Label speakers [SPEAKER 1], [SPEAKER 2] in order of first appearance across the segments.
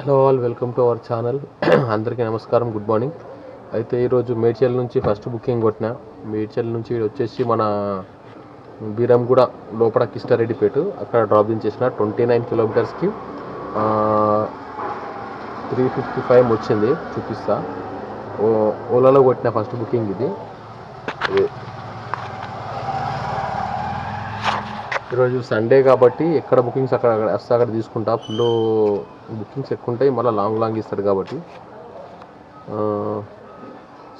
[SPEAKER 1] Hello all welcome to our channel అందరికీ నమస్కారం good morning అయితే ఈరోజు మేడ్చల్ నుంచి ఫస్ట్ బుకింగ్ కొట్టిన. మేడ్చల్ నుంచి వచ్చేసి మన బీరంగూడ లోపల కిష్టారెడ్డిపేట. అక్కడ డ్రాప్ చేసిన ట్వంటీ నైన్ కిలోమీటర్స్కి త్రీ ఫిఫ్టీ ఫైవ్ వచ్చింది చూపిస్తా. ఓ ఓలాలో కొట్టిన ఫస్ట్ బుకింగ్ ఇది ఇది. ఈరోజు సండే కాబట్టి ఎక్కడ బుకింగ్స్ అక్కడ అక్కడ వస్తే అక్కడ తీసుకుంటా. ఫుల్ బుకింగ్స్ ఎక్కువ ఉంటాయి మళ్ళీ లాంగ్ లాంగ్ ఇస్తాడు కాబట్టి.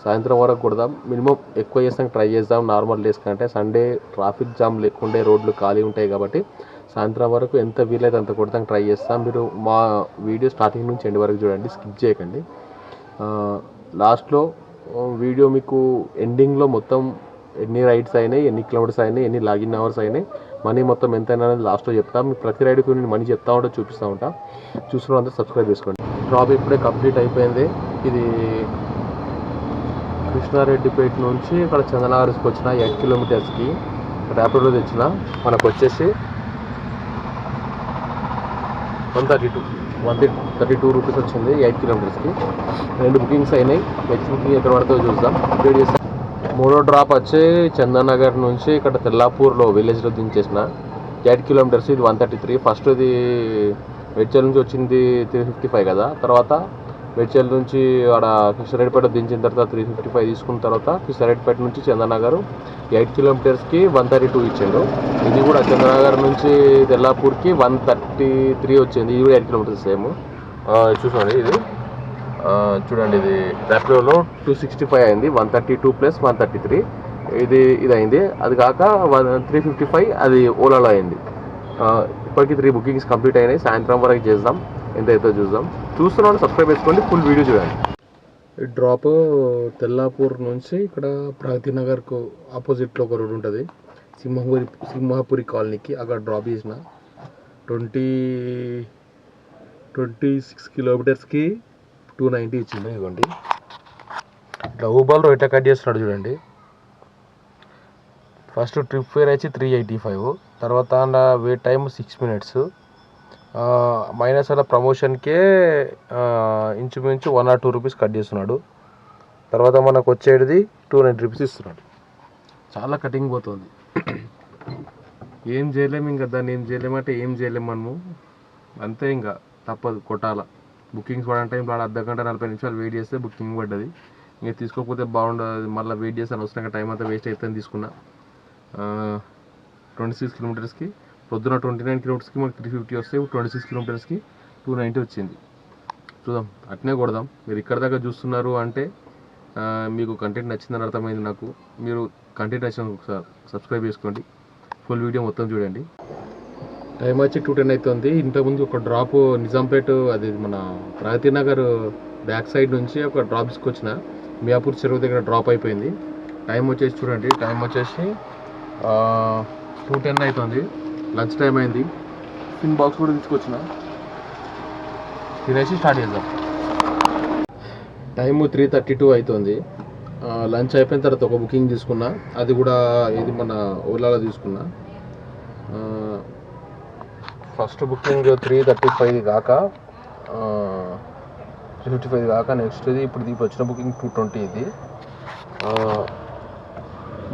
[SPEAKER 1] సాయంత్రం వరకు కూడా మినిమం ఎక్కువ చేస్తాం ట్రై చేద్దాం. నార్మల్ డేస్ కంటే సండే ట్రాఫిక్ జామ్ లేకుండే రోడ్లు ఖాళీ ఉంటాయి కాబట్టి సాయంత్రం వరకు ఎంత వీలైతే అంత కొడతాం ట్రై చేస్తాం. మీరు మా వీడియో స్టార్టింగ్ నుంచి ఎండ్ వరకు చూడండి స్కిప్ చేయకండి. లాస్ట్లో వీడియో మీకు ఎండింగ్లో మొత్తం ఎన్ని రైడ్స్ అయినాయి ఎన్ని కిలోమీటర్స్ అయినాయి ఎన్ని లాగిన్ అవర్స్ అయినాయి మనీ మొత్తం ఎంత అనేది లాస్ట్లో చెప్తా. మీకు ప్రతి రైడ్కి నేను మనీ చెప్తా ఉంటా చూపిస్తూ ఉంటా. చూసుకున్నంత సబ్స్క్రైబ్ చేసుకోండి. డ్రాప్ ఇప్పుడే కంప్లీట్ అయిపోయింది. ఇది కృష్ణారెడ్డిపేట నుంచి ఇక్కడ చందనగర్కి వచ్చిన ఎయిట్ కిలోమీటర్స్కి ర్యాపిడ్లో తెచ్చిన మనకు వచ్చేసి one thirty two. One thirty two rupees వచ్చింది ఎయిట్ కిలోమీటర్స్కి. రెండు బుకింగ్స్ అయినాయి. నెక్స్ట్ బుకింగ్ ఎక్కడ పడుతుందో చూద్దాం. అప్డేట్ చేస్తాం. మూడో డ్రాప్ వచ్చి చందనగర్ నుంచి ఇక్కడ తెల్లాపూర్లో విలేజ్లో దించేసిన. ఎయిట్ కిలోమీటర్స్ ఇది వన్ థర్టీ త్రీ. ఫస్ట్ ఇది వెడ్చల్ నుంచి వచ్చింది త్రీ ఫిఫ్టీ ఫైవ్ కదా. తర్వాత వెడ్చల్ నుంచి ఆడ కిషన్రెడ్డిపేట దించిన తర్వాత త్రీ ఫిఫ్టీ ఫైవ్ తీసుకున్న తర్వాత కిషన్రెడ్డిపేట నుంచి చందనగర్ ఎయిట్ కిలోమీటర్స్కి వన్ థర్టీ టూ ఇచ్చిండు. ఇది కూడా చంద్రనగర్ నుంచి తెల్లాపూర్కి వన్ థర్టీ త్రీ వచ్చింది. ఇది కూడా ఎయిట్ కిలోమీటర్స్ సేమ్. చూసుకోండి ఇది. చూడండి ఇది ర్యాపిడోలో టూ సిక్స్టీ ఫైవ్ అయింది one thirty two plus one thirty three ఇది ఇది అయింది అది కాక వన్ త్రీ ఫిఫ్టీ ఫైవ్ అది ఓలాలో అయింది. ఇప్పటికీ ఇప్పటికి త్రీ బుకింగ్స్ కంప్లీట్ అయినాయి. సాయంత్రం వరకు చేద్దాం. ఎంత అవుతుందో చూద్దాం. చూస్తున్నాం సబ్స్క్రైబ్ చేసుకోండి. ఫుల్ వీడియో చూడండి. ఈ డ్రాప్ తెల్లాపూర్ నుంచి ఇక్కడ ప్రగతి నగర్కు ఆపోజిట్లో ఒక రోడ్ ఉంటుంది. సింహపురి సింహాపురి కాలనీకి అక్కడ డ్రాప్ చేసిన. ట్వంటీ ట్వంటీ సిక్స్ కిలోమీటర్స్కి టూ నైంటీ ఇచ్చింది ఇవ్వండి. ఇట్లా ఊబర్లో ఎట్లా కట్ చేస్తున్నాడు చూడండి. ఫస్ట్ ట్రిప్ ఫేర్ వచ్చి త్రీ ఎయిటీ ఫైవ్. తర్వాత wait time six minutes. Minus అలా ప్రమోషన్కే ఇంచుమించు one or two rupees cut చేస్తున్నాడు. తర్వాత మనకు వచ్చేది టూ నైంటీ రూపీస్ ఇస్తున్నాడు. చాలా కటింగ్ పోతుంది. ఏం చేయలేము ఇంకా దాన్ని ఏం చేయలేమంటే ఏం చేయలేము మనము. అంతే ఇంకా తప్పదు కొట్టాల. బుకింగ్స్ పడిన టైంలో ఆడ అర్ధ గంట నలభై నిమిషాలు వెయిట్ చేస్తే బుకింగ్ పడ్డది. ఇంకా తీసుకోకపోతే బాగుండదు. మళ్ళీ వెయిట్ చేస్తాను అవసరంగా టైం అంతా వేస్ట్ అవుతుందని తీసుకున్నా. ట్వంటీ సిక్స్ కిలోమీటర్స్కి పొద్దున ట్వంటీ నైన్ కిలోమీటర్స్కి మనకి త్రీ ఫిఫ్టీ వస్తే ట్వంటీ సిక్స్ కిలోమీటర్స్కి టూ నైంటీ వచ్చింది. చూద్దాం. అట్నే కొడదాం. మీరు ఇక్కడ దాకా చూస్తున్నారు అంటే మీకు కంటెంట్ నచ్చిందని అర్థమైంది నాకు. మీరు కంటెంట్ నచ్చిన ఒకసారి సబ్స్క్రైబ్ చేసుకోండి. ఫుల్ వీడియో మొత్తం చూడండి. టైం వచ్చి టూ టెన్ అవుతుంది. ఇంతకుముందు ఒక డ్రాప్ నిజాంపేట అది మన ప్రగతి నగర్ బ్యాక్ సైడ్ నుంచి ఒక డ్రాప్ తీసుకొచ్చిన. మియాపూర్ చెరువు దగ్గర డ్రాప్ అయిపోయింది. టైం వచ్చేసి చూడండి టైం వచ్చేసి టూ టెన్ అవుతుంది. లంచ్ టైం అయింది. టిఫిన్ బాక్స్ కూడా తీసుకొచ్చిన. తినేసి స్టార్ట్ చేద్దాం. టైము త్రీ థర్టీ టూ అవుతుంది. లంచ్ అయిపోయిన తర్వాత ఒక బుకింగ్ తీసుకున్నా. అది కూడా ఇది మన ఓలాలో తీసుకున్నా. First booking three thirty five కాక త్రీ ఫిఫ్టీ ఫైవ్ కాక నెక్స్ట్ ఇది. ఇప్పుడు దీనికి వచ్చిన బుకింగ్ టూ ట్వంటీ ఇది.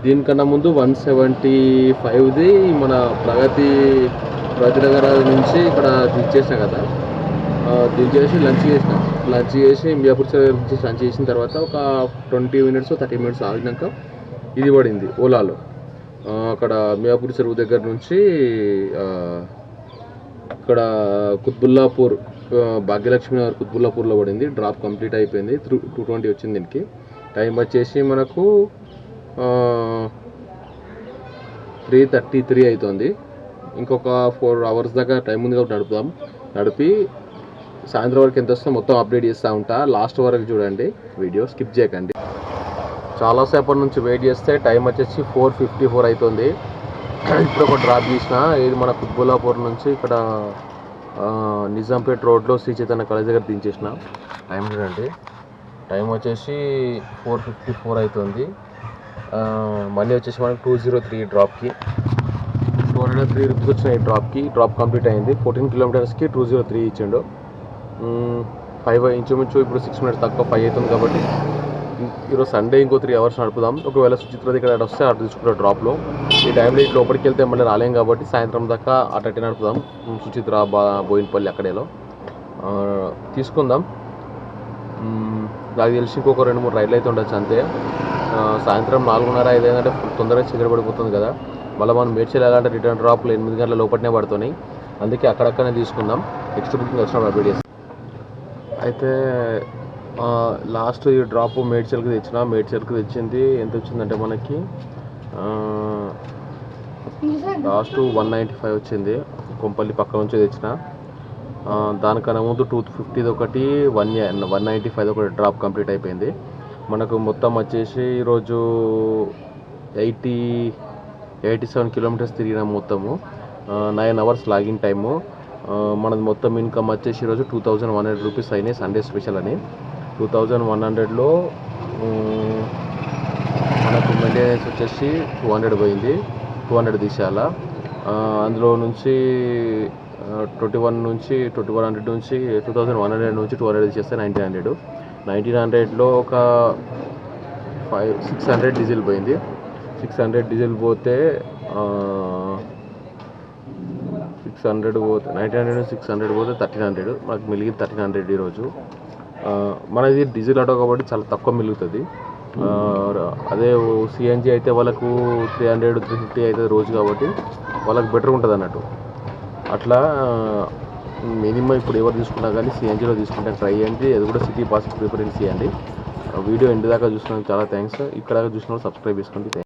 [SPEAKER 1] దీనికన్నా ముందు వన్ సెవెంటీ ఫైవ్ది మన ప్రగతి ప్రగతి నగర్ నుంచి ఇక్కడ దించేసిన కదా. ఆ, దించేసి లంచ్ చేసిన. లంచ్ చేసి మియాపూర్ సైడ్ నుంచి లంచ్ చేసిన తర్వాత ఒక ట్వంటీ మినిట్స్ థర్టీ మినిట్స్ ఆగినాక ఇది పడింది ఓలాలో. అక్కడ మియాపూర్ చెరువు దగ్గర నుంచి ఇక్కడ కుత్బుల్లాపూర్ భాగ్యలక్ష్మి నగర్ కుత్బుల్లాపూర్లో పడింది. డ్రాప్ కంప్లీట్ అయిపోయింది. త్రూ టూ ట్వంటీ వచ్చింది దీనికి. టైం వచ్చేసి మనకు త్రీ థర్టీ త్రీ అవుతుంది ఇంకొక ఫోర్ అవర్స్ దాకా టైం ఉంది కాబట్టి నడుపుదాం. నడిపి సాయంత్రం వరకు ఎంత వస్తుందో మొత్తం అప్డేట్ చేస్తూ ఉంటా. లాస్ట్ వరకు చూడండి. వీడియో స్కిప్ చేయకండి. చాలాసేపటి నుంచి వెయిట్ చేస్తే టైం వచ్చేసి ఫోర్ ఫిఫ్టీ ఫోర్ అవుతుంది ఇప్పుడు ఒక డ్రాప్ చేసిన ఇది మన కుత్బుల్లాపూర్ నుంచి ఇక్కడ నిజాంపేట్ రోడ్లో శ్రీ చైతన్య కాలేజ్ దగ్గర దించేసిన. టైం చూడండి. టైం వచ్చేసి ఫోర్ ఫిఫ్టీ ఫోర్ అవుతుంది మనీ వచ్చేసి మనకి టూ జీరో త్రీ డ్రాప్కి. టూ హండ్రెడ్ త్రీ రూపీస్ వచ్చిన ఈ డ్రాప్కి. డ్రాప్ కంప్లీట్ అయింది. ఫోర్టీన్ కిలోమీటర్స్కి టూ జీరో త్రీ ఇచ్చిండు. ఫైవ్ ఇంచుమించు ఇప్పుడు సిక్స్ మినిట్స్ తక్కువ ఫైవ్ అవుతుంది కాబట్టి. ఈరోజు సండే ఇంకో త్రీ అవర్స్ నడుపుదాం ఒకవేళ సుచిత్ర దగ్గర వస్తే అటు తీసుకుంటాం డ్రాప్లో ఈ టైంలో ఇటు లోపలికి వెళ్తే మళ్ళీ రాలేం కాబట్టి సాయంత్రం దాకా అటు నడుపుదాం సుచిత్ర బా బోయినపల్లి అక్కడేలో. తీసుకుందాం. నాకు తెలిసి ఇంకొక రెండు మూడు రైళ్ళు అయితే ఉండొచ్చు అంతే. సాయంత్రం నాలుగున్నర ఐదు అయిందంటే తొందరగా చీకటి పడిపోతుంది కదా. మళ్ళీ మనం మేడ్చల్ వెళ్ళాలంటే రిటర్న్ డ్రాప్లు ఎనిమిది గంటల లోపలనే పడుతున్నాయి. అందుకే అక్కడక్కడనే తీసుకుందాం. నెక్స్ట్ బుకింగ్ వచ్చిన అప్డేట్ అయితే లాస్ట్ ఈ డ్రాప్ మేడ్చల్కి తెచ్చిన మేడ్చల్కి తెచ్చింది ఎంత వచ్చిందంటే మనకి లాస్ట్ వన్ నైంటీ ఫైవ్ వచ్చింది. కొంపల్లి పక్క నుంచి తెచ్చిన. దానికన్నా ముందు టూ ఫిఫ్టీది ఒకటి వన్ వన్ నైంటీ ఫైవ్ ఒకటి డ్రాప్ కంప్లీట్ అయిపోయింది. మనకు మొత్తం వచ్చేసి ఈరోజు ఎయిటీ ఎయిటీ సెవెన్ కిలోమీటర్స్ తిరిగినాం మొత్తము. Nine hours login time. మనది మొత్తం ఇన్కమ్ వచ్చేసి ఈరోజు two thousand one hundred rupees అయినాయి సండే స్పెషల్ అని. టూ థౌజండ్ వన్ హండ్రెడ్లో మనకు మెయింటెనెన్స్ వచ్చేసి టూ హండ్రెడ్ పోయింది. టూ హండ్రెడ్ తీసేయాల. అందులో నుంచి ట్వంటీ వన్ నుంచి ట్వంటీ వన్ హండ్రెడ్ నుంచి టూ థౌజండ్ వన్ హండ్రెడ్ నుంచి టూ హండ్రెడ్ తీసేస్తే నైన్టీన్ హండ్రెడ్. నైన్టీన్ హండ్రెడ్లో ఒక ఫైవ్ సిక్స్ హండ్రెడ్ డీజిల్ పోయింది. సిక్స్ హండ్రెడ్ డీజిల్ పోతే సిక్స్ హండ్రెడ్ పోతే నైన్టీన్ హండ్రెడ్ సిక్స్ హండ్రెడ్ పోతే థర్టీన్ హండ్రెడ్. మనకు మిలిగింది థర్టీన్ హండ్రెడ్ ఈరోజు. మనది డీజిల్ ఆటో కాబట్టి చాలా తక్కువ మిగులుతుంది. అదే సిఎన్జి అయితే వాళ్ళకు త్రీ హండ్రెడ్ త్రీ ఫిఫ్టీ అవుతుంది రోజు కాబట్టి వాళ్ళకి బెటర్ ఉంటుంది అన్నట్టు. అట్లా మినిమం ఇప్పుడు ఎవరు తీసుకున్నా కానీ సిఎన్జిలో తీసుకుంటే ట్రై చేయండి. అది కూడా సిటీ పాస్ ప్రిఫరెన్స్ చేయండి. వీడియో ఎండ్ దాకా చూసినందుకు చాలా థ్యాంక్స్ ఇక్కడ దాకా చూసిన సబ్స్క్రైబ్ చేసుకోండి.